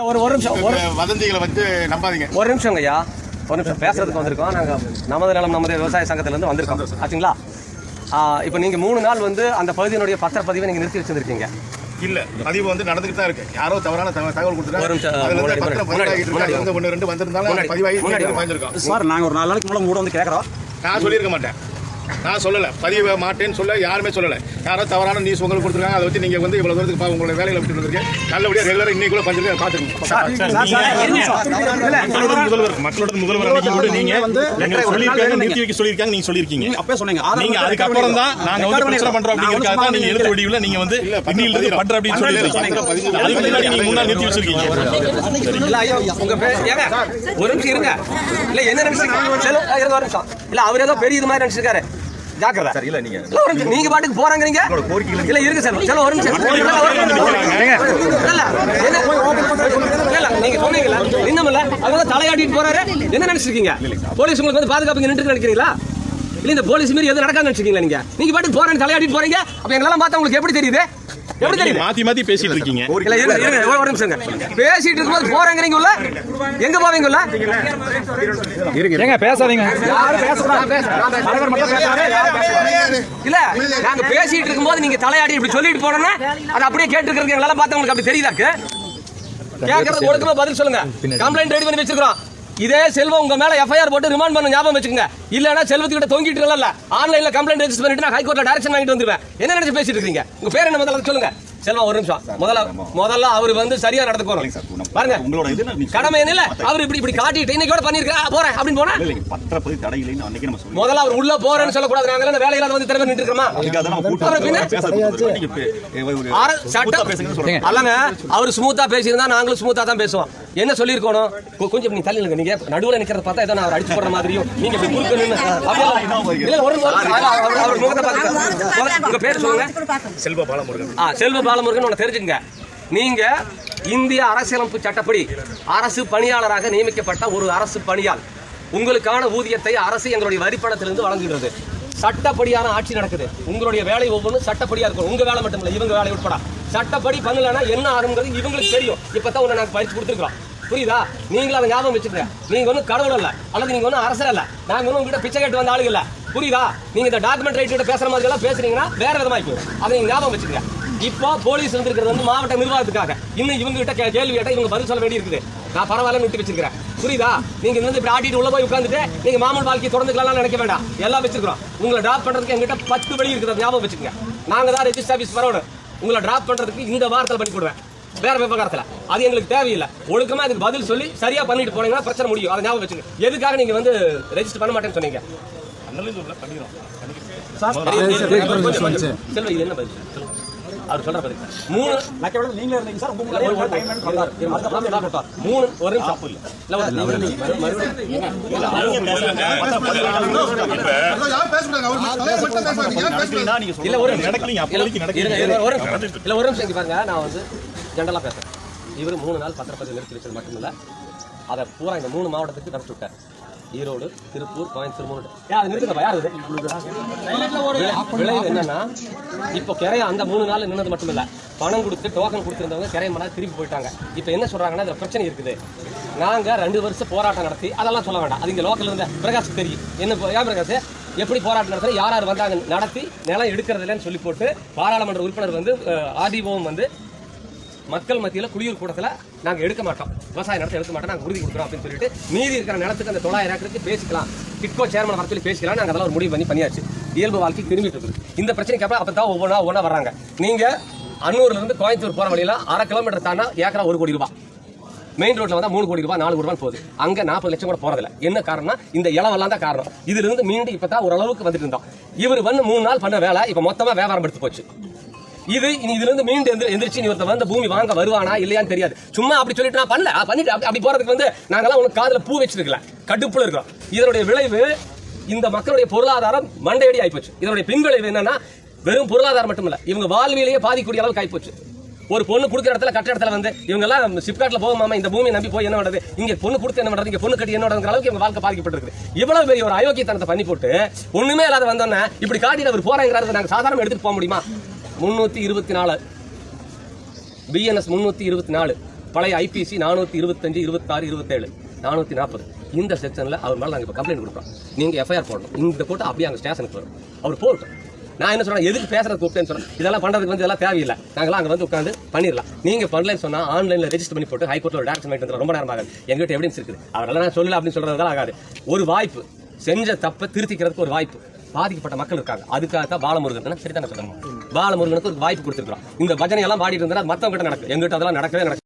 ஒரு ஒரு நிமிஷம் ஒரு வதந்திகளை வந்து நம்பாதீங்க. ஒரு நிமிஷம் ஐயா ஒரு நிமிஷம் பேசுறதுக்கு வந்திருக்கோம். நாங்க நமது நிலம் நமது விவசாய சங்கத்துல இருந்து வந்திருக்கோம். ஆச்சுங்களா? இப்போ நீங்க மூணு நாள் வந்து அந்த பகுதியினுடைய பத்திரப்பதிவை நீங்க நிறுத்தி வச்சிருக்கீங்க இல்ல பதிவு வந்து நடந்துட்டு தான் இருக்கு. யாரோ தவறான தகவல் தகவல் ஒரு நிமிஷம், கொடுத்துருக்காங்க பதிவாகி சார் நாங்கள் ஒரு நாலு நாளைக்கு முன்னாடி உங்களோட வந்து கேட்குறோம் நான் சொல்லியிருக்க மாட்டேன். நான் சொல்லல பதிவு மாட்டேன்னு சொல்ல யாருமே சொல்லல யாரோ தவறான நியூஸ் உங்களுக்கு கொடுத்துருக்காங்க அதை வச்சு நீங்க வந்து இவ்வளவு தூரத்துக்கு பா- உங்களோட வேலையில விட்டு வந்திருக்கீங்க நல்லபடியா ரெகுலரா இன்னைக்கு கூட பஞ்சிருக்கேன் பாத்துருக்கீங்க முதல்வர் மக்களோட முதல்வர் கூட நீங்க வந்து சொல்லியிருக்காங்க நிறுத்தி வைக்க சொல்லியிருக்காங்க நீங்க சொல்லியிருக்கீங்க அப்பவே சொன்னீங்க நீங்க அதுக்கப்புறம் தான் நாங்க வந்து பிரச்சனை பண்றோம் அப்படிங்கறதுக்காக தான் நீங்க எழுத்து வடிவுல நீங்க வந்து இன்னில இருந்து பண்ற அப்படின்னு சொல்லியிருக்கீங்க அதுக்கு முன்னாடி நீங்க முன்னாடி நிறுத்தி வச்சிருக்கீங்க இல்ல ஐயா உங்க பேர் ஏங்க ஒரு நிமிஷம் இருங்க இல்ல என்ன நிமிஷம் இல்ல அவர் ஏதோ பெரிய இது மாதிரி நினைச்சிருக்காரு ஜாக்கிரதை. சார் இல்ல நீங்க பாட்டுக்கு போறாங்கறீங்க? இல்ல இருக்கு சார். செல்வம் ஒரு நிமிஷம். இல்ல. இல்ல, நீங்க சொன்னீங்கல்ல இன்னும் இல்ல. அவங்க தலையாட்டிட்டு போறாரு. என்ன நினைச்சிருக்கீங்க? போலீஸ் உங்களுக்கு வந்து பாதுகாப்பு நின்று நினைக்கிறீங்களா? இல்ல இந்த போலீஸ் மீறி எதுவும் நடக்காதுன்னு நினைச்சிருக்கீங்களா நீங்க? நீங்க பாட்டுக்கு போறேன்னு தலையாட்டிட்டு போறீங்க. அப்ப எங்களெல்லாம் பார்த்தா உங்களுக்கு எப்படி தெரியுது? எப்படி நீங்க தெரியுது? மாத்தி மாத்தி பேசிட்டு இருக்கீங்க. இல்ல இருங்க இருங்க ஒரு- நிமிஷம் இருங்க. பேசிட்டு இருக்கும்போது போறேங்கிறீங்க உள்ள எங்க போவீங்க உள்ள ஏங்க பேசாதீங்க. யாரும் பேசக்கூடாது. இல்ல நாங்க பேசிட்டு இருக்கும்போது நீங்க தலையாடி இப்படி சொல்லிட்டு போனோம்னா அது அப்படியே கேட்டு இருக்கிறது எங்களால பார்த்தா உங்களுக்கு அப்படி தெரியுதாக்கு கேட்கறது ஒழுக்கமா பதில் சொல்லுங்க. கம்ப்ளைண்ட் ரெடி பண்ணி வச்சிருக்கோம் இதே செல்வம் உங்க மேல எஃப்ஐஆர் போட்டு ரிமாண்ட் பண்ண ஞாபகம் வச்சுக்கோங்க. இல்லனா செல்வத்துக்கிட்ட தொங்கிட்டு இருக்கல ஆன்லைன்ல கம்ப்ளைண்ட் ரெஜிஸ்டர் பண்ணிட்டு நான் ஹைகோர்ட்ல டைரக்ஷன் வாங்கிட்டு வந்துருவேன். என்ன நினைச்சு பேசிட்டு இருக்கீங்க? உங்க பேர் என்ன முதல்ல சொல்லுங்க. செல்வம் ஒரு நிமிஷம். முதல்ல முதல்ல அவர் வந்து சரியா நடந்துக்கணும் பாருங்க. உங்களோட நீங்க கடமை என்ன இல்ல அவர் இப்படி இப்படி காட்டிட்டு இன்னைக்கு கூட பண்ணிருக்கா? போறேன் அப்படின்னு போனா? பத்திரப்பதி தடை இல்லைன்னு அன்னைக்கு நம்ம சொல்லி முதல்ல அவர் உள்ள போறேன்னு சொல்லக்கூடாது. நாங்க எல்லாம் வேலையில வந்து திறமை நின்று இருக்கோமா? நீங்க சட்டம் அல்லங்க அவர் ஸ்மூத்தா பேசியிருந்தா நாங்களும் ஸ்மூத்தா தான் பேசுவோம். என்ன சொல்லியிருக்கணும்? கொஞ்சம் நீ தள்ளி நீங்க நடுவுல நிக்கிறத பார்த்தா ஏதோ நான் அவர் அடிச்சு போடுற மாதிரியும் நீங்க இப்படி குறுக்க நின்னு அப்படியெல்லாம் இல்ல ஒரு ஒரு- அவர் அவர் முகத்தை பார்த்து உங்க பேர் சொல்லுங்க. செல்வ பாலமுருகன். பாலமுருகன் தெரிஞ்சுங்க நீங்க இந்திய அரசியலமைப்பு சட்டப்படி அரசு பணியாளராக நியமிக்கப்பட்ட ஒரு அரசு பணியாள் உங்களுக்கான ஊதியத்தை அரசு எங்களுடைய வரிப்பணத்திலிருந்து வழங்குகிறது. சட்டப்படியான ஆட்சி நடக்குது. உங்களுடைய வேலை ஒவ்வொன்றும் சட்டப்படியா இருக்கும். உங்க வேலை மட்டும் இல்ல இவங்க வேலை உட்பட. சட்டப்படி பண்ணலன்னா என்ன ஆகுங்கிறது இவங்களுக்கு தெரியும். இப்பதான் உன்னை நாங்க பயிற்சி கொடுத்துருக்கோம் புரியுதா? நீங்களும் அதை ஞாபகம் வச்சுக்கங்க. நீங்க ஒன்றும் கடவுள் இல்லை அல்லது நீங்க ஒன்றும் அரசர் இல்லை நாங்க ஒன்றும் உங்ககிட்ட பிச்சை கேட்டு வந்த ஆளுங்க இல்லை. புரியுதா? நீங்க இந்த டாக்குமெண்ட் ரைட்டு பேசுற மாதிரி எல்லாம் பேசுறீங்கன்னா வேற விதமாக போயிடும். அதை நீங்க ஞாபகம் வச்சுக்கங்க. இப்போ போலீஸ் வந்திருக்கிறது வந்து மாவட்ட நிர்வாகத்துக்காக. இன்னும் இவங்க கிட்ட கே- கேள்வி கேட்டால் இவங்க பதில் சொல்ல வேண்டி இருக்குது நான் பரவாயில்லன்னு விட்டு வச்சிருக்கிறேன். புரியுதா? நீங்க வந்து இப்படி ஆட்டிட்டு உள்ள போய் உட்காந்துட்டு நீங்க மாமூல் வாழ்க்கையை தொடர்ந்துக்கலாம் நினைக்க வேண்டாம். எல்லாம் வச்சிருக்கிறோம். உங்களை டிராப் பண்றதுக்கு எங்கிட்ட பத்து வழி இருக்குது. ஞாபகம் வச்சுக்கோங்க. நாங்க தான் ரெஜிஸ்டர் ஆஃபீஸ் வரணும் உங்களை டிராப் பண்றதுக்கு இந்த வாரத்தில் பண்ணி கொடுவேன் வேற விவகாரத்துல அது எங்களுக்கு தேவையில்லை ஒழுக்கமா இதுக்கு பதில் சொல்லி சரியா பண்ணிட்டு போனீங்கன்னா பிரச்சனை முடியும் அதை ஞாபகம் வச்சுங்க எதுக்காக நீங்க வந்து ரெஜிஸ்டர் பண்ண மாட்டேன்னு சொன்னீங்க செல்வ இது என்ன பதில். அவர் சொல்ற பதில் மூணு இருந்தீங்க சார் உங்க ஒரு-. மூணு நிமிஷம் இல்ல ஒரு நிமிஷம். இல்ல நிமிஷம் பாருங்க நான் வந்து ஜென்ரலாக பேசுகிறேன் இவர் மூணு நாள் பத்திரப்பதிவு நிறுத்தி வச்சது மட்டுமில்ல அதை பூரா இந்த மூணு மாவட்டத்துக்கு நடத்தி விட்டார். ஈரோடு திருப்பூர் கோயம்புத்தூர் மூணு அதை யார் இது? விளைவு என்னன்னா இப்போ கிரையை அந்த மூணு நாள் நின்னது மட்டும் இல்லை பணம் கொடுத்து டோக்கன் கொடுத்துருந்தவங்க கிரைய மணி திருப்பி போயிட்டாங்க. இப்போ என்ன சொல்கிறாங்கன்னா இதுல பிரச்சனை இருக்குது. நாங்கள் ரெண்டு வருஷம் போராட்டம் நடத்தி அதெல்லாம் சொல்ல வேண்டாம். அது இங்கே லோக்கல் இருந்த பிரகாஷ் தெரியும். என்ன ஏன் பிரகாஷ்? எப்படி போராட்டம் நடத்துற யார் யார் வந்தாங்க நடத்தி நிலம் எடுக்கிறது இல்லைன்னு சொல்லி போட்டு பாராளுமன்ற உறுப்பினர் வந்து ஆதிபவம் வந்து மக்கள் மத்தியில் குடியூர் கூடத்தில் நாங்கள் எடுக்க மாட்டோம். விவசாய நிலத்தை எடுக்க மாட்டோம். நாங்கள் உறுதி கொடுக்குறோம் அப்படின்னு சொல்லிட்டு மீதி இருக்கிற நிலத்துக்கு அந்த தொள்ளாயிரம் ஏக்கருக்கு பேசிக்கலாம். கிட்கோ சேர்மன் வர சொல்லி பேசிக்கலாம். நாங்கள் அதெல்லாம் ஒரு முடிவு பண்ணி பண்ணியாச்சு. இயல்பு வாழ்க்கை திரும்பிட்டு இருக்குது. இந்த பிரச்சனைக்கு அப்புறம் அப்பதான் ஒவ்வொன்றா ஒவ்வொன்றா வர்றாங்க. நீங்கள் அன்னூர்லேருந்து கோயம்புத்தூர் போகிற வழியில அரை கிலோமீட்டர் தானே ஏக்கரா ஒரு கோடி ரூபாய். மெயின் ரோட்ல வந்தா மூணு கோடி ரூபாய் நாலு கோடி ரூபாய் போகுது. அங்க நாற்பது லட்சம் கூட போறதில்ல. என்ன காரணம்னா இந்த இளவெல்லாம் தான் காரணம். இதுல இருந்து மீண்டும் இப்பதான் ஓரளவுக்கு வந்துட்டு இருந்தோம். இவர் வந்து மூணு நாள் பண்ண வேலை இப்ப மொத்தமா வியாபாரம் எடுத்து போச்சு. இது இனி இதுல இருந்து மீண்டும் எந்திர எந்திரிச்சு நீ ஒருத்தன் வந்து பூமி வாங்க வருவானா இல்லையான்னு தெரியாது. சும்மா அப்படி சொல்லிட்டு நான் பண்ணல. பண்ணிட்டு அப்படி- அப்படி போறதுக்கு வந்து நாங்கெல்லாம் உனக்கு காதுல பூ வச்சிருக்கல. கடுப்புல இருக்கிறோம். இதனுடைய விளைவு இந்த மக்களுடைய பொருளாதாரம் மண்டையடி ஆயிப்போச்சு. இதனுடைய பின்விளைவு என்னன்னா வெறும் பொருளாதாரம் மட்டும் இல்ல இவங்க வாழ்விலேயே பாதிக்கூடிய அளவுக்கு ஆயிப்போச்சு. ஒரு பொண்ணு கொடுக்குற இடத்துல கட்ட இடத்துல வந்து இவங்க எல்லாம் சிப்காட்ல போகாம இந்த பூமியை நம்பி போய் என்ன பண்றது? இங்க பொண்ணு கொடுத்து என்ன பண்றது? இங்க பொண்ணு கட்டி என்ன பண்றது அளவுக்கு இவங்க வாழ்க்கை பாதிக்கப்பட்டிருக்கு இவ்வளவு பெரிய ஒரு அயோக்கியத்தனத்தை பண்ணி போட்டு ஒண்ணுமே இல்லாத வந்தோன்னா இப்படி காட்டிட்டு அவர் போறாங்கிறத நாங்க சாதாரண எடுத்துட்டு போக முடியுமா? முந்நூற்றி இருபத்தி நாலு. பிஎன்எஸ் முந்நூற்றி இருபத்தி நாலு. பழைய ஐபிசி நானூற்றி இருபத்தஞ்சு இருபத்தாறு இருபத்தேழு. நானூற்றி நாற்பது. இந்த செக்ஷனில் அவர் மேலே நாங்கள் இப்போ கம்ப்ளைண்ட் கொடுக்குறோம். நீங்கள் எஃப்ஐஆர் போடணும். இந்த போட்டு அப்படியே அங்கே ஸ்டேஷனுக்கு வரும். அவர் போட்டோம் நான் என்ன சொன்னேன் எதுக்கு பேசுறது கூப்பிட்டேன்னு சொன்னேன் இதெல்லாம் பண்ணுறதுக்கு வந்து இதெல்லாம் தேவையில்லை. நாங்களாம் அங்கே வந்து உட்காந்து பண்ணிடலாம். நீங்கள் பண்ணலன்னு சொன்னால் ஆன்லைனில் ரெஜிஸ்டர் பண்ணி போட்டு ஹைகோர்ட்டில் ஒரு டேரக்ஷன் பண்ணிட்டு ரொம்ப நேரம் ஆகாது. எங்கிட்ட எவிடன்ஸ் இருக்குது. அவரெல்லாம் நான் சொல்லல அப்படின்னு சொல்றதுலாம் ஆகாது. ஒரு வாய்ப்பு. செஞ்ச தப்பை திருத்திக்கிறதுக்கு ஒரு வாய்ப்பு. பாதிக்கப்பட்ட மக்கள் இருக்காங்க. அதுக்காக தான் பாலமுருகன் சரிதானே சொல்லணும் பாலமுருகனுக்கு ஒரு வாய்ப்பு கொடுத்துருக்கோம் இந்த பஜனை எல்லாம் பாடிட்டு இருந்தா மத்தவங்க கிட்ட நடக்கும். எங்கிட்ட அதெல்லாம் நடக்கவே நடக்கும்